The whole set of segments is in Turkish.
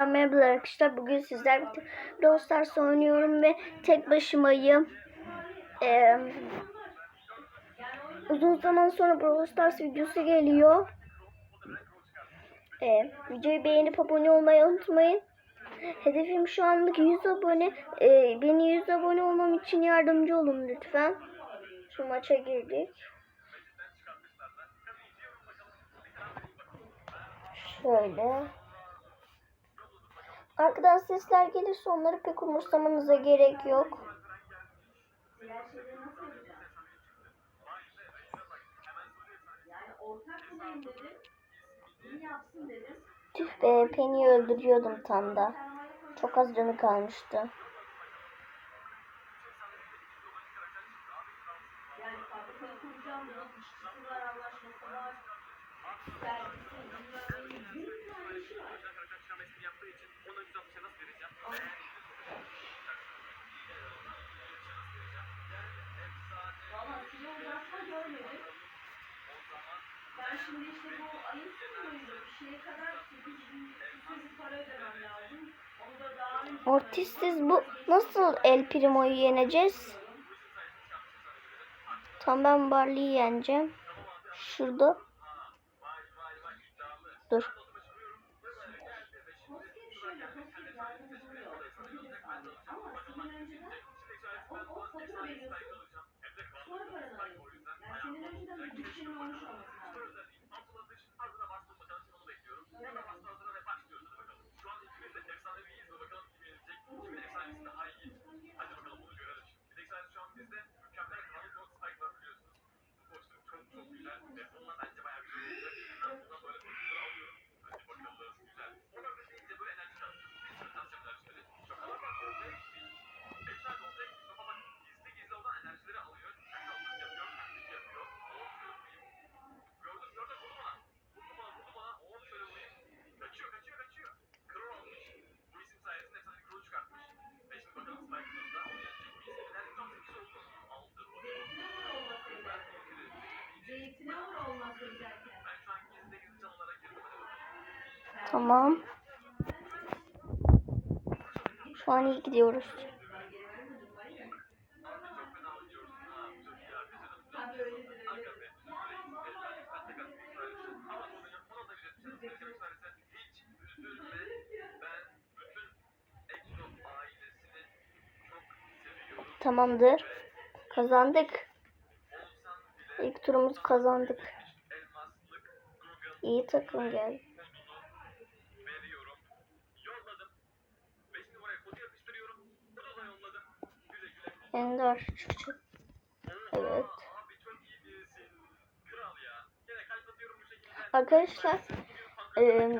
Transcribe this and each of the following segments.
Merhaba arkadaşlar. Bugün sizler Brawl oynuyorum ve tek başımayım. Ee, uzun zaman sonra Brawl Stars videosu geliyor. Ee, videoyu beğenip abone olmayı unutmayın. Hedefim şu anlık 100 abone. Ee, beni 100 abone olmam için yardımcı olun lütfen. Şu maça girdik. Şöyle. Arkadan sesler gelirse onları pek umursamanıza gerek yok. Tüh be Penny'i öldürüyordum tam da. Çok az canı kalmıştı. Yani fabrikayı kuracağım diyor, işçisi var, anlaşması var, servisi, bilmem neyi, bir sürü işi var. Valla size uzatma görmedim. Ben şimdi işte bu ayın sonundaydı. Bir şeye kadar 8 bin küsur bir para ödemem lazım. Onu da daha önce... Ortizsiz bu nasıl El Primo'yu yeneceğiz? Tam ben Barley'i yeneceğim. Şurada. Dur. Tamam. Şu an iyi gidiyoruz. Tamamdır. Kazandık. İlk turumuzu kazandık. İyi takım geldi. Ender çık. Evet. Arkadaşlar eee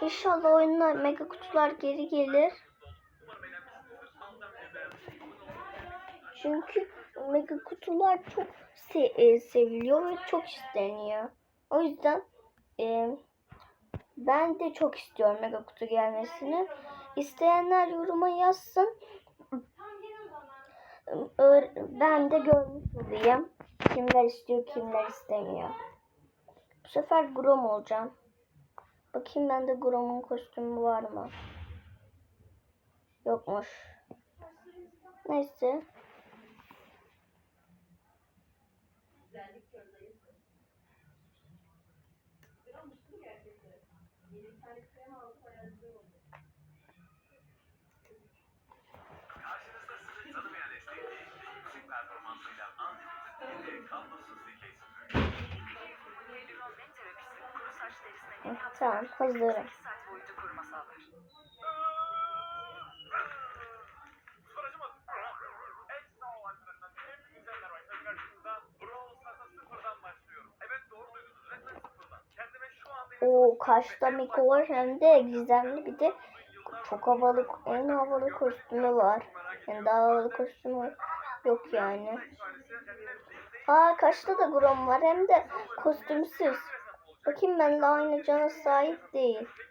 inşallah oyuna mega kutular geri gelir. Çünkü mega kutular çok se- e, seviliyor ve çok isteniyor. O yüzden e, ben de çok istiyorum mega kutu gelmesini. İsteyenler yoruma yazsın. Ben de görmüş olayım. Kimler istiyor, kimler istemiyor. Bu sefer Grom olacağım. Bakayım bende Grom'un kostümü var mı? Yokmuş. Neyse. Şu anda O kaçta Miko var hem de gizemli. Bir de çok havalı en havalı kostümü var. Yani daha havalı kostümü yok yani. Aa kaçta da Grom var. Hem de kostümsüz. Bakayım benimle aynı cana sahip değil. Şey.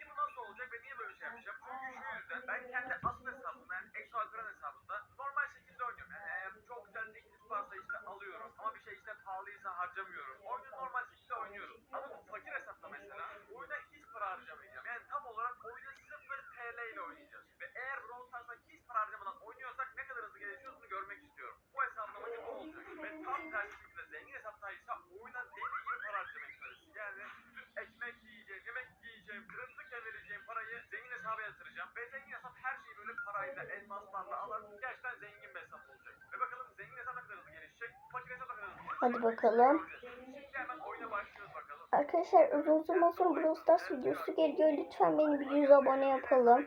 Ama bir şey işte pahalıysa harcamıyorum. Oyunu normal şekilde oynuyorum. Ama bu fakir hesapta mesela oyuna hiç para harcamayacağım. Yani tam olarak yatıracağım. Ve zengin hesap her şeyi böyle parayla, elmaslarla alan gerçekten zengin bir hesap olacak. Ve bakalım zengin hesap ne kadar hızlı gelişecek, fakir hesap ne kadar hızlı gelişecek. Hadi bakalım. Arkadaşlar uzun zaman sonra Brawl Stars videosu geliyor. Lütfen beni bir 100 abone yapalım.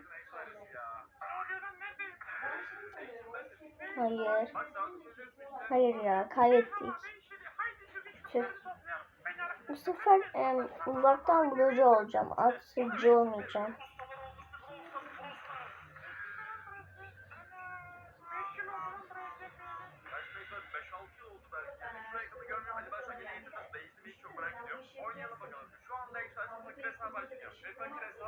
Hayır. Hayır ya kaybettik. Tüh. Bu sefer em, uzaktan vurucu olacağım. Atıcı olmayacağım. Kaç yıl oldu? 5-6 yıl oldu belki. Yani şu ekranı görmüyorum. Acaba şu an yeni eğitim nasıl değişti mi hiç çok merak ediyorum. Oynayalım bakalım. Şu anda Excelsior fakir hesap başlıyor. Ve fakir hesap Feng oluyorum. falan koyacağız. Her şeyi yapacağız. Ve ilk hesap Feng abi. fakir hesap olacak. Niye En açık sonunda ya? fakir hesap açacağım.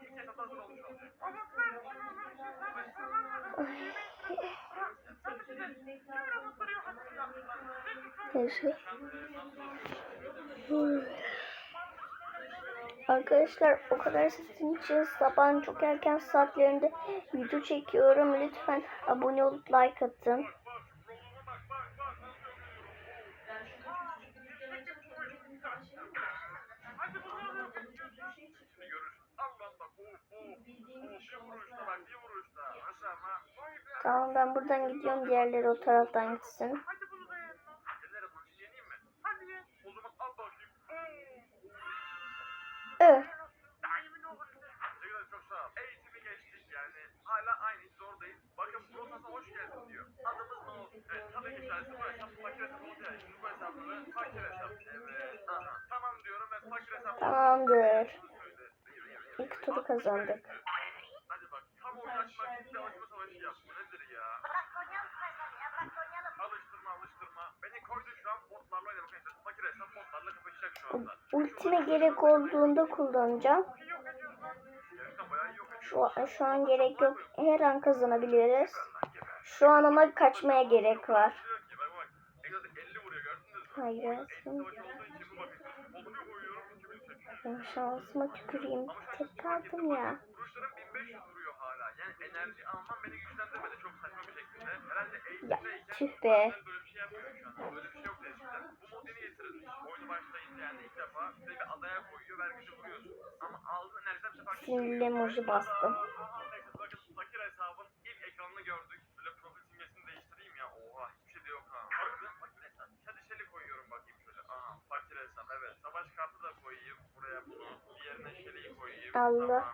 İlk hesap hazır olmuş olacak. Neyse. Arkadaşlar o kadar sizin için sabahın çok erken saatlerinde video çekiyorum. Lütfen abone olup like atın. Vuruşta bak bir vuruşta. Tamam ben buradan gidiyorum. Diğerleri o taraftan gitsin. Hadi bunu da yenme. Yener bunu için yeneyim mi? Hadi ye. O zaman al bakayım. Ö. Daha emin olun. Teşekkür ederim çok sağ ol. Eğitimi geçtik yani. Hala aynı hiç zor değil. Bakın Brotos'a hoş geldin diyor. Adımız ne olsun? Evet tabii ki sensin bu hesap fakir hesap olacak. Şimdi bu hesabını fakir hesap. Evet. Aha. Tamam diyorum ve fakir hesap. Tamamdır. İlk turu kazandık. Hadi bak tam oyun açmak için de alışma savaşı yap. Bu nedir ya? Alıştırma alıştırma. Beni koydu şu an botlarla oynamak için. Fakir hesap botlarla kapışacak şu anda. Ultime gerek olduğunda kullanacağım. Şu, şu an gerek yok. Her an kazanabiliriz. Şu an ama kaçmaya gerek var. Diyor ki bak bak. Egzotik 50 vuruyor gördünüz mü? Hayır. Eğitim savaşı olduğu için bu bakın. Oluyor koyuyorum 2800. Ben şansıma tüküreyim. Tek kaldım ya. Vuruşlarım 1500 vuruyor hala. Yani enerji almam beni güçlendirmedi çok saçma bir şekilde. Herhalde Ya tüh be. şey şey Sinirli emoji bastım. Aha, neyse, bakın fakir hesabın ilk ekranını gördük. Böyle profil simgesini değiştireyim ya. Oha hiçbir şey de yok ha. Bakın fakir hesap. Hadi şeli koyuyorum bakayım şöyle. Aha fakir hesap evet. Savaş kartı da koyayım. Buraya bunu. Diğerine şeliyi koyayım. Allah.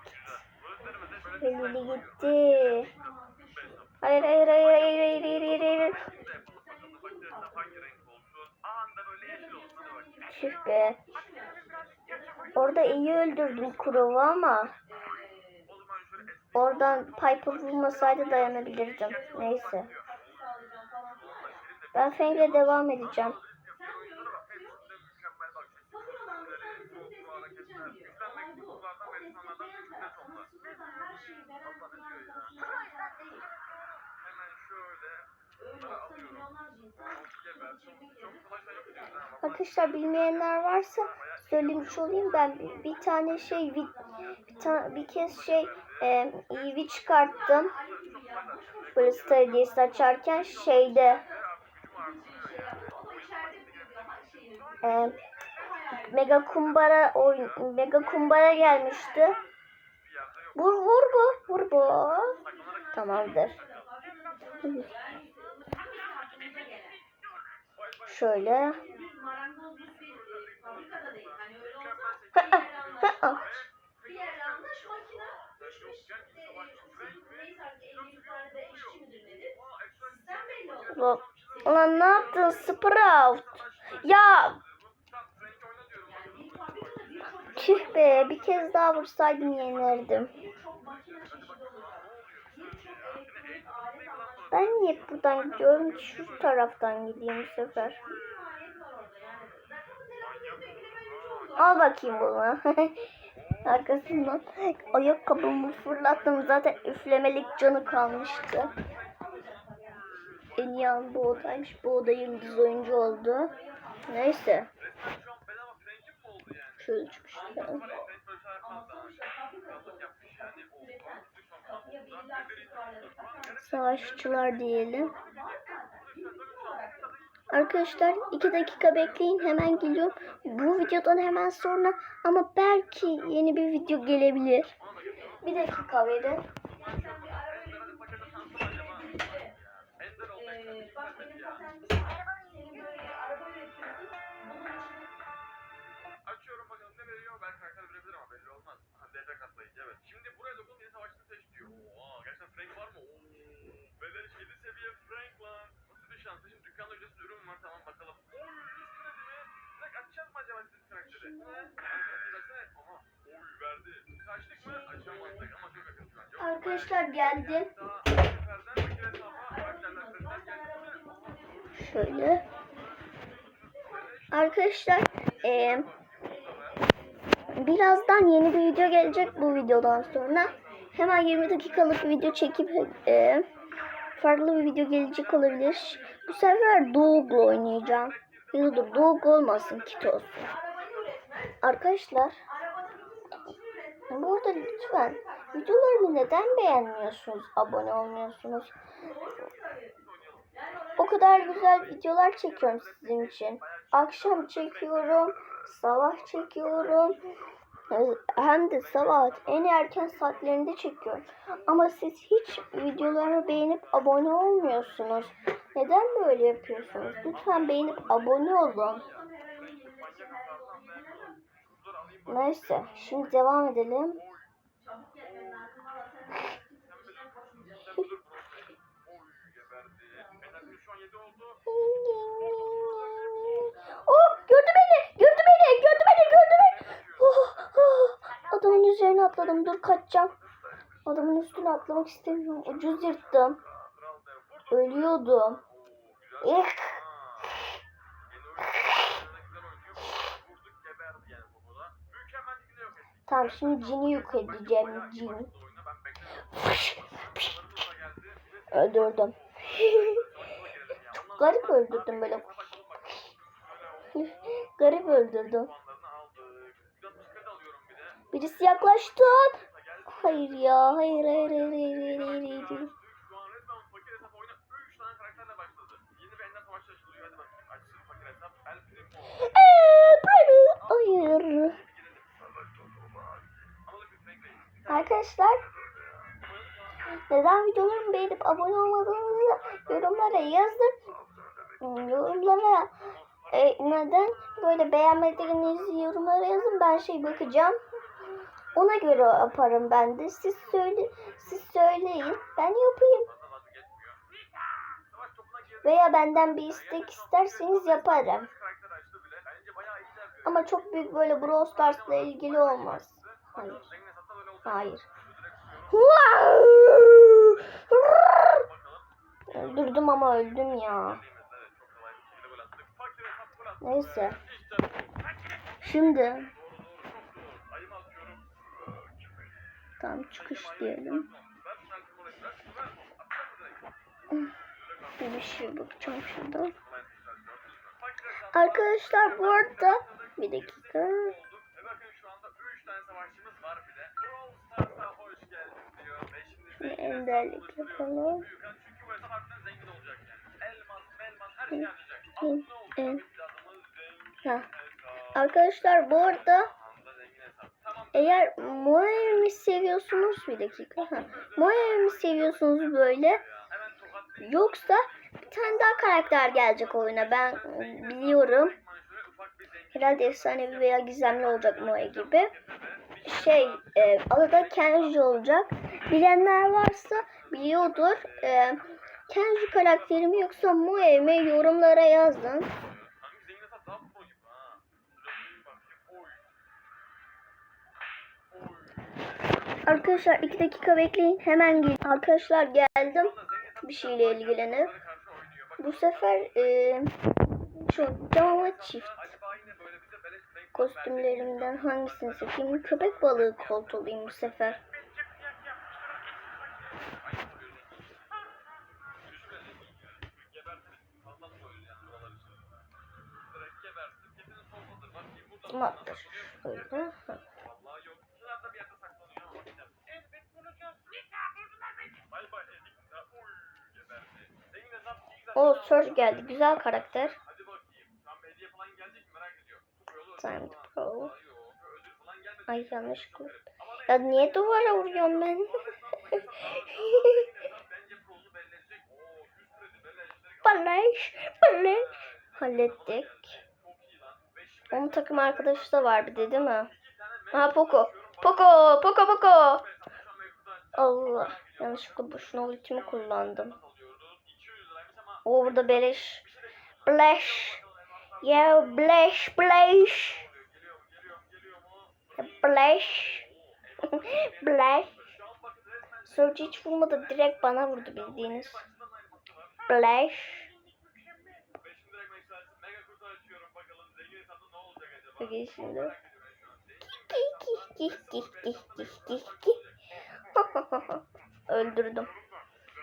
Koyuyorum. gitti. Hayır hayır hayır hayır hayır hayır hayır. hayır. Tüh be. Orada iyi öldürdüm Kurov'u ama oradan Piper vurmasaydı dayanabilirdim. Neyse. Ben Feng'le devam edeceğim. Arkadaşlar bilmeyenler varsa söylemiş olayım ben bir, tane şey bir, bir, ta- bir kez şey e, EV çıkarttım. Böyle Stardust açarken şeyde e, Mega Kumbara oyun Mega Kumbara gelmişti. Vur vur bu vur bu. Tamamdır. Şöyle. Ulan ne yaptın Sprout? Ya Yani bir fabrikada birçok tüh be bir kez daha vursaydım yenirdim. Ben niye buradan gidiyorum şu taraftan gideyim bu sefer. Al bakayım bunu. Arkasından ayakkabımı fırlattım. Zaten üflemelik canı kalmıştı. En iyi an bu odaymış. Bu oda yıldız oyuncu oldu. Neyse. Şöyle çıkıştı. Savaşçılar diyelim. Arkadaşlar iki dakika bekleyin hemen geliyorum. Bu videodan hemen sonra ama belki yeni bir video gelebilir. Bir dakika verin. Ha, DP katlayıcı evet. Şimdi buraya dokun yeni savaşçını seç diyor. Oha gerçekten Frank var mı? Oo. Beyler 7 seviye Frank lan. Nasıl bir şans? Şimdi dükkanda ücretsiz ürün var tamam bakalım. Oy 100 kredi mi? Direkt açacağız mı acaba sizin karakteri? Versene. Aha. Oy verdi. Kaçtık mı? Açamadık ama çok yakın şu an. Yok, Arkadaşlar geldim. Şöyle. Arkadaşlar eee, birazdan yeni bir video gelecek bu videodan sonra. Hemen 20 dakikalık bir video çekip eee, farklı bir video gelecek olabilir. Bu sefer Doug'la oynayacağım. Ya da olmasın Kit olsun. Arkadaşlar üretmen. burada lütfen videolarımı neden beğenmiyorsunuz? Abone olmuyorsunuz? O kadar güzel videolar çekiyorum sizin için. Akşam çekiyorum, sabah çekiyorum. Hem de sabah en erken saatlerinde çekiyorum. Ama siz hiç videolarımı beğenip abone olmuyorsunuz. Neden böyle yapıyorsunuz? Lütfen beğenip abone olun. Neyse, şimdi devam edelim. Çabuk gelmen lazım. Valla sen içinden koşmayacaksın. Oy geberdi. Enerjimiz şu an 7 oldu. Oh, gördü beni, gördü beni, gördü beni, gördü beni. Oh, oh. Adamın üzerine atladım, dur kaçacağım. Adamın üstüne atlamak istemiyorum. Ucuz yırttım. Ölüyordum. Ettik. Tamam şimdi cini yok edeceğim. Bayağı iyi Cin. başladı oyuna, ben beklemedim. Sınırımız da geldi ve Öldürdüm. Ondan Garip öldürdüm böyle. Garip öldürdüm. Birisi yaklaştı. Hayır ya, hayır, hayır, hayır, hayır, hayır, hayır, hayır. Şu an resmen fakir hesap oyuna 3 tane karakterle başladı. Yeni bir ender savaşçı açılıyor. Hadi bakayım açsın fakir hesap. El Primo. Eee, Primo. Hayır. Bekleyin. Arkadaşlar neden videolarımı beğenip abone olmadığınızı yorumlara yazın. Yorumlara e, neden böyle beğenmediğinizi yorumlara yazın. Ben şey bakacağım. Ona göre yaparım ben de. Siz söyle siz söyleyin. Ben yapayım. Veya benden bir istek isterseniz yaparım. Ama çok büyük böyle Brawl Stars'la ilgili olmaz. Hayır. Hayır. Öldürdüm ama öldüm ya. Evet, çok kolay bir şekilde gol attık. Fakir hesap gol attı. Neyse. İşte bu. Şimdi Doğru doğru çok doğru. Ayımı atıyorum. Tam çıkış diyelim. Bir şey bakacağım şurada. Arkadaşlar bu arada bir dakika. olduk. Bakın şu anda 3 tane savaşçımız var bile. Brawl Stars'a hoş geldin diyor. Ve şimdi enderlik yapalım. Arkadaşlar bu arada eğer Moer'mi seviyorsunuz bir dakika. Ha. Moer'mi seviyorsunuz böyle. Yoksa bir tane daha karakter gelecek oyuna ben biliyorum. Herhalde efsanevi veya gizemli olacak Moe gibi. Şey e, adı da Kenji olacak. Bilenler varsa biliyordur. E, Kenji karakterimi yoksa Moe mi yorumlara yazın. Arkadaşlar iki dakika bekleyin hemen gel. Arkadaşlar geldim. Bir şeyle ilgilenip. Bu sefer e, şu cama çift kostümlerimden hangisini seçeyim? Köpek balığı kolt olayım bu sefer. Öyle. O Surge geldi. Güzel karakter. Hadi bakayım. Tam hediye falan gelecek mi merak ediyorum. Yolu Time to falan. pro. Ay ne- Ya niye duvara vuruyorum ben? Edecek. Baleş. Baleş. Hallettik. Onun takım arkadaşı da var bir de değil mi? Ha Poco. Poco. Poco Poco. Allah. Yanlışlıkla boşuna ultimi kullandım. Geliyor mu? Beleş. Beleş. Şu an bakın resmen Surge hiç vurmadı. Direkt bana vurdu bildiğiniz. Acaba? Peki şimdi. Öldürdüm.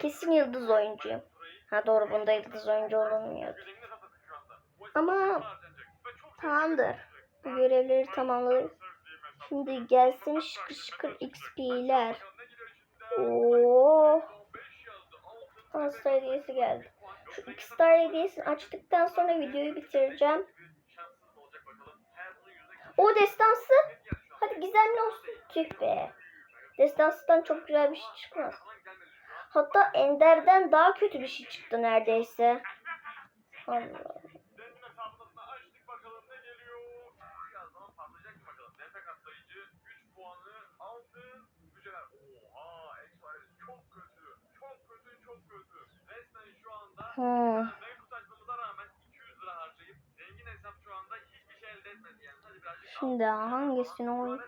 Kesin yıldız oyuncuyum. Ha doğru bunda yıldız oyuncu olunmuyordu. Ama tamamdır. Bu görevleri tamamladık. Şimdi gelsin şıkır şıkır XP'ler. Oo. 5 yazdı. Bana star hediyesi geldi. Şu iki star hediyesini açtıktan sonra videoyu bitireceğim. O destansı. Hadi gizemli olsun. Tüh be. Destansıdan çok güzel bir şey çıkmaz. Falan gelmedi şu an. Hatta Ender'den daha kötü bir şey çıktı neredeyse. Allah. Zengin hesabını açtık bakalım ne geliyor. Biraz zaman patlayacak mı bakalım. Nefek atlayıcı 3 puanı altın mücevher. Oha Express çok kötü. Çok kötü çok kötü. Resmen şu anda mega kutu açmamıza rağmen 200 lira harcayıp zengin hesap şu anda hiçbir elde etmedi. Yani sadece birazcık Şimdi hangisini oy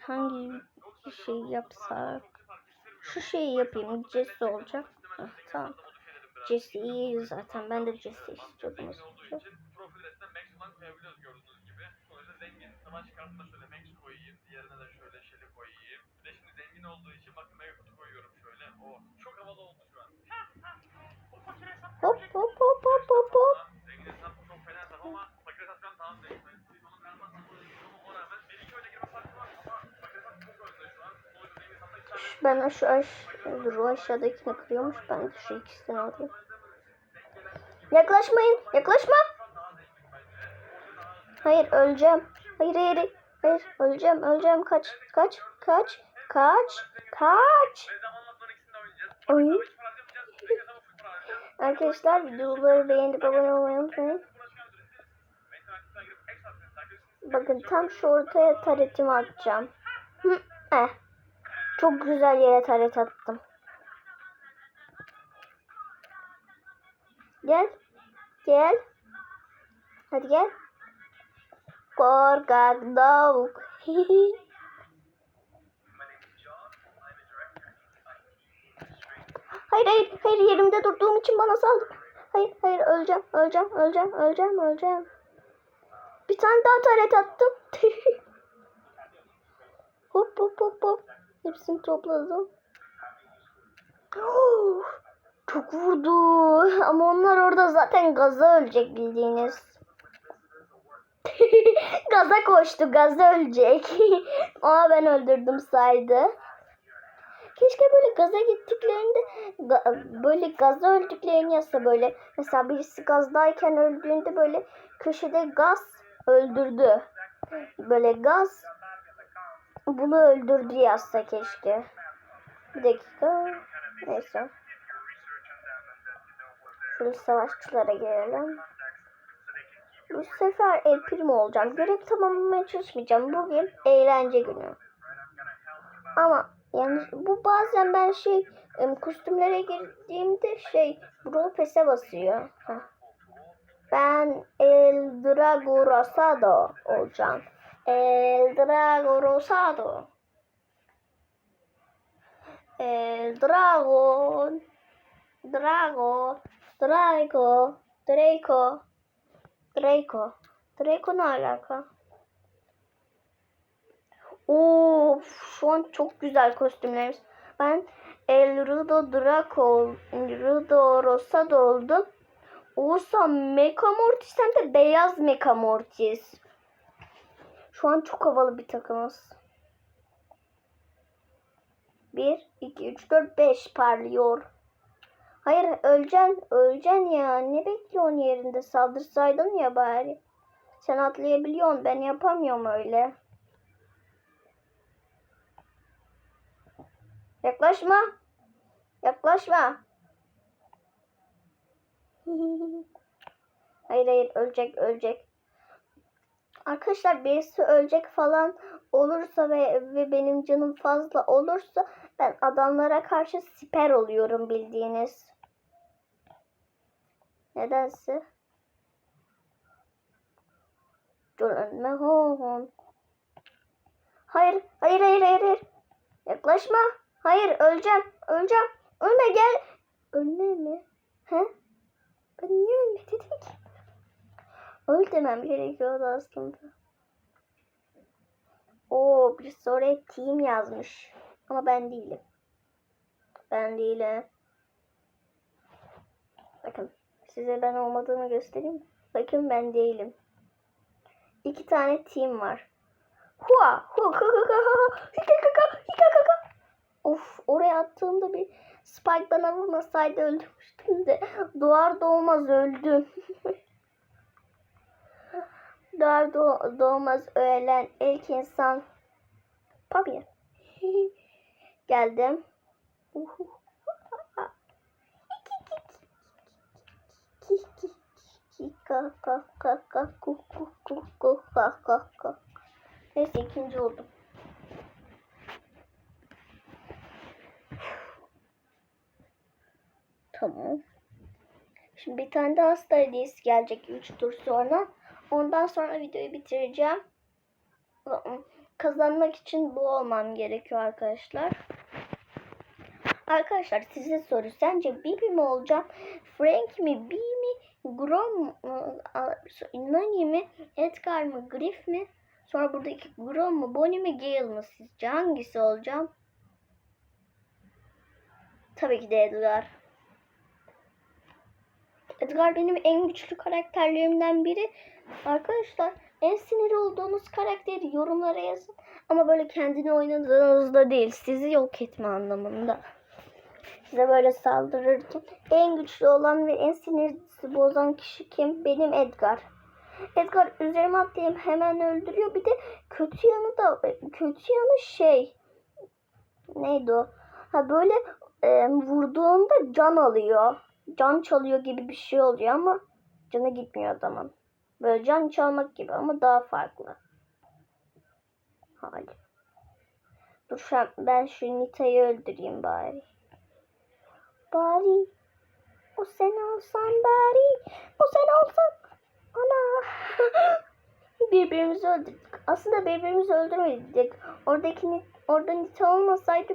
hangi şey yapsak? Şu şeyi yapayım. Jesse olacak. Heh, tamam. Jesse iyi zaten. Ben de Jesse istiyordum. Zengin aslında. olduğu için profil resmine Ben aş aş dur aşağıdakini kırıyormuş. Ben de şu ikisini alayım. Yaklaşmayın. Yaklaşma. Hayır öleceğim. Hayır hayır. hayır. Öleceğim öleceğim. Kaç kaç kaç kaç kaç. Oyun. Arkadaşlar videoları beğenip abone olmayı unutmayın. Bakın tam şu ortaya taretimi atacağım. Hı, eh. Çok güzel yere taret attım. Gel. Gel. Hadi gel. Korkak tavuk. hayır hayır hayır yerimde durduğum için bana saldı. Hayır hayır öleceğim öleceğim öleceğim öleceğim öleceğim. Bir tane daha taret attım. hop hop hop hop. Hepsini topladım. Oh, çok vurdu. Ama onlar orada zaten gaza ölecek bildiğiniz. gaza koştu. Gaza ölecek. Aa ben öldürdüm saydı. Keşke böyle gaza gittiklerinde böyle gaza öldüklerini yazsa böyle. Mesela birisi gazdayken öldüğünde böyle köşede gaz öldürdü. Böyle gaz bunu öldürdü yazsa keşke. Bir dakika. Neyse. Şöyle savaşçılara gelelim. Bu sefer El Primo olacağım. Görev tamamlamaya çalışmayacağım. Bugün eğlence günü. Ama yani bu bazen ben şey kostümlere girdiğimde şey Brawl Pass'e basıyor. Heh. Ben El Drago olacağım. El Drago Rosado. El Dragon. Drago. Drago. Draco. Draco. Draco ne alaka? Oo, şu an çok güzel kostümlerimiz. Ben El Rudo Draco, Rudo Rosado oldum. Olsa Mecha Mortis hem de beyaz Mecha Mortis. Şu an çok havalı bir takımız. 1, 2, 3, 4, 5 parlıyor. Hayır öleceksin. Öleceksin ya. Ne bekliyorsun yerinde? Saldırsaydın ya bari. Sen atlayabiliyorsun. Ben yapamıyorum öyle. Yaklaşma. Yaklaşma. hayır hayır ölecek ölecek. Arkadaşlar birisi ölecek falan olursa ve, ve benim canım fazla olursa ben adamlara karşı siper oluyorum bildiğiniz. Nedense. Dönme hon. Hayır, hayır, hayır, hayır, hayır. Yaklaşma. Hayır, öleceğim, öleceğim. Ölme gel. Ölme mi? He? Ben niye ölme dedim ki? Öl demem gerekiyordu aslında. Oo, bir oraya team yazmış. Ama ben değilim. Ben değilim. Bakın size ben olmadığımı göstereyim. Bakın ben değilim. İki tane team var. Hua. Of, oraya attığımda bir Spike bana vurmasaydı öldürmüştüm de doğar doğmaz öldüm. doğar doğ- doğmaz ölen ilk insan Papi. Geldim. Neyse ikinci oldum. Tamam. Şimdi bir tane daha hediyesi gelecek 3 tur sonra. Ondan sonra videoyu bitireceğim. Kazanmak için bu olmam gerekiyor arkadaşlar. Arkadaşlar size soru. Sence Bibi mi olacağım? Frank mi? B mi? Grom mu? A- Nani mi? Edgar mı? Griff mi? Sonra buradaki Grom mu? Bonnie mi? Gale mı? Sizce hangisi olacağım? Tabii ki de Edgar. Edgar benim en güçlü karakterlerimden biri. Arkadaşlar en sinir olduğunuz karakteri yorumlara yazın. Ama böyle kendini oynadığınızda değil. Sizi yok etme anlamında. Size böyle saldırırken en güçlü olan ve en sinirinizi bozan kişi kim? Benim Edgar. Edgar üzerime atlayıp hemen öldürüyor. Bir de kötü yanı da kötü yanı şey neydi o? Ha böyle e, vurduğunda can alıyor. Can çalıyor gibi bir şey oluyor ama canı gitmiyor adamın. Böyle can çalmak gibi ama daha farklı. Hadi. Dur an ben şu Nita'yı öldüreyim bari. Bari. O sen olsan bari. O sen olsan. Ana. birbirimizi öldürdük. Aslında birbirimizi öldürmedik. Oradaki orada Nita olmasaydı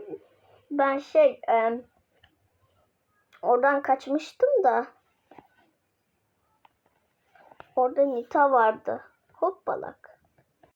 ben şey e, oradan kaçmıştım da. Orada Nita vardı. Hoppalak.